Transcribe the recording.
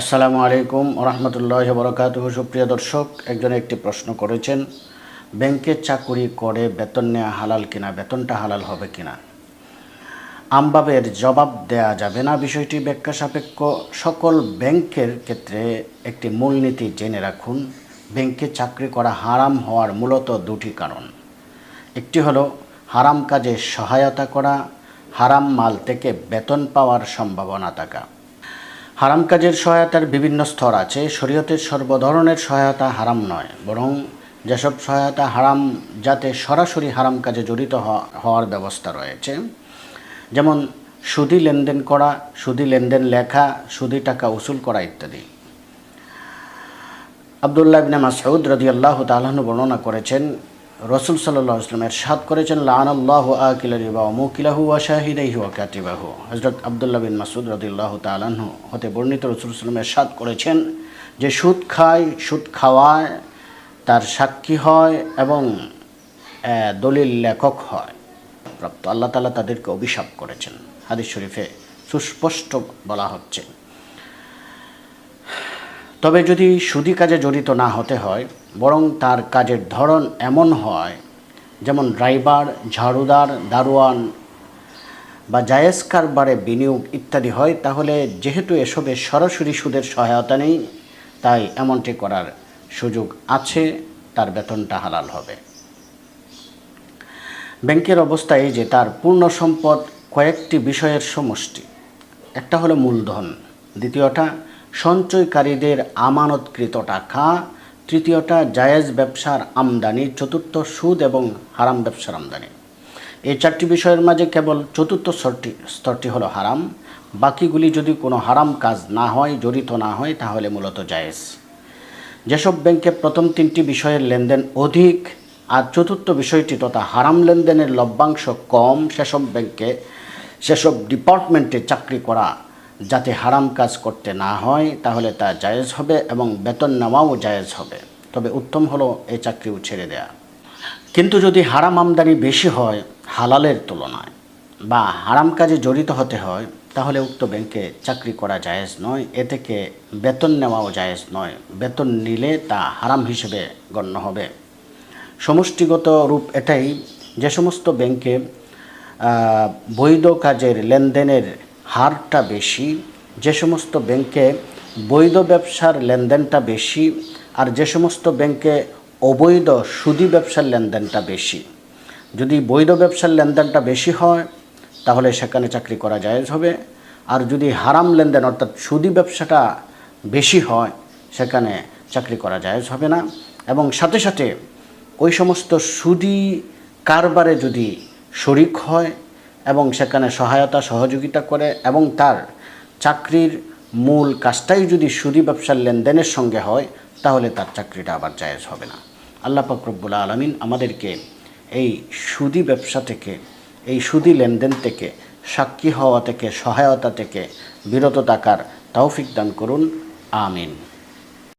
আসসালামু আলাইকুম রহমতুল্লাহ বরকাত সুপ্রিয় দর্শক, একজন একটি প্রশ্ন করেছেন, ব্যাংকে চাকুরি করে বেতন নেওয়া হালাল কিনা, বেতনটা হালাল হবে কিনা? আমবাবের জবাব দেয়া যাবে না বিষয়টি ব্যাখ্যা সাপেক্ষ। সকল ব্যাংকের ক্ষেত্রে একটি মূলনীতি জেনে রাখুন, ব্যাংকে চাকরি করা হারাম হওয়ার মূলত দুটি কারণ। একটি হলো, হারাম কাজে সহায়তা করা, হারাম মাল থেকে বেতন পাওয়ার সম্ভাবনা থাকা। হারাম কাজের সহায়তার বিভিন্ন স্তর আছে। শরীয়তের সর্বধরনের সহায়তা হারাম নয়, বরং যেসব সহায়তা হারাম, যাতে সরাসরি হারাম কাজে জড়িত হওয়া- হওয়ার ব্যবস্থা রয়েছে। যেমন সুদি লেনদেন করা, সুদি লেনদেন লেখা, সুদি টাকা উসুল করা ইত্যাদি। আবদুল্লাহ ইবনে মাসউদ রাদিয়াল্লাহু তাআলা বর্ণনা করেছেন রসুল সাল্লাল্লাহু আলাইহি ওয়াসাল্লাম এরশাদ করেছেন, লানাল্লাহু আকিলা রিবা ওয়া মুকিলাহু ওয়া শাহিদাইহি ওয়া কাতিবাহু। হযরত আব্দুল্লাহ বিন মাসুদ রাদিয়াল্লাহু তাআলা আনহু হতে বর্ণিত রসুল ওয়াসাল্লাম এরশাদ করেছেন যে সুদ খায়, সুদ খাওয়ায়, তার সাক্ষী হয় এবং দলিল লেখক হয়। প্রাপ্ত আল্লাহ তালা তাদেরকে অভিশাপ করেছেন। হাদিস শরীফে সুস্পষ্ট বলা হচ্ছে। তবে যদি সুদি কাজে জড়িত না হতে হয়, বরং তার কাজের ধরন এমন হয়, যেমন ড্রাইভার, ঝাড়ুদার, দারোয়ান বা জায়েজ কারবারে বিনিয়োগ ইত্যাদি হয়, তাহলে যেহেতু এসবে সরাসরি সুদের সহায়তা নেই, তাই এমনটি করার সুযোগ আছে, তার বেতনটা হালাল হবে। ব্যাংকের অবস্থা এই যে, তার পূর্ণ সম্পদ কয়েকটি বিষয়ের সমষ্টি। একটা হলো মূলধন, দ্বিতীয়টা সঞ্চয়কারীদের আমানতকৃত টাকা। তৃতীয়টা, জায়েজ ব্যবসার আমদানি। চতুর্থ, সুদ এবং হারাম ব্যবসার আমদানি। এই চারটি বিষয়ের মাঝে কেবল চতুর্থ স্তরটি স্তরটি হলো হারাম। বাকিগুলি যদি কোনো হারাম কাজ না হয়, জড়িত না হয়, তাহলে মূলত জায়েজ। যেসব ব্যাংকে প্রথম তিনটি বিষয়ের লেনদেন অধিক আর চতুর্থ বিষয়টি তথা হারাম লেনদেনের লভ্যাংশ কম, সেসব ব্যাংকে, সেসব ডিপার্টমেন্টে চাকরি করা যাতে হারাম কাজ করতে না হয়, তাহলে তা জায়েজ হবে এবং বেতন নেওয়াও জায়েজ হবে। তবে উত্তম হলো এই চাকরিও ছেড়ে দেয়া। কিন্তু যদি হারাম আমদানি বেশি হয়, হালালের তুলনায় বা হারাম কাজে জড়িত হতে হয়, তাহলে উক্ত ব্যাংকে চাকরি করা জায়েজ নয়, এ থেকে বেতন নেওয়াও জায়েজ নয়। বেতন নিলে তা হারাম হিসেবে গণ্য হবে। সমষ্টিগত রূপ এটাই যে সমস্ত ব্যাংকে বৈধ কাজের লেনদেনের হারটা বেশি, যে সমস্ত ব্যাংকে বৈধ ব্যবসার লেনদেনটা বেশি আর যে সমস্ত ব্যাংকে অবৈধ সুদি ব্যবসার লেনদেনটা বেশি। যদি বৈধ ব্যবসার লেনদেনটা বেশি হয়, তাহলে সেখানে চাকরি করা জায়েজ হবে। আর যদি হারাম লেনদেন অর্থাৎ সুদি ব্যবসাটা বেশি হয়, সেখানে চাকরি করা জায়েজ হবে না। এবং সাথে সাথে ওই সমস্ত সুদি কারবারে যদি শরিক হয় এবং সেখানে সহায়তা, সহযোগিতা করে এবং তার চাকরির মূল কাজটাই যদি সুদি ব্যবসার লেনদেনের সঙ্গে হয়, তাহলে তার চাকরিটা আবার জায়েজ হবে না। আল্লাহ পাকরব্বুল আলমিন আমাদেরকে এই সুদি ব্যবসা থেকে, এই সুদি লেনদেন থেকে, সাক্ষী হওয়া থেকে, সহায়তা থেকে বিরত থাকার তৌফিক দান করুন। আমিন।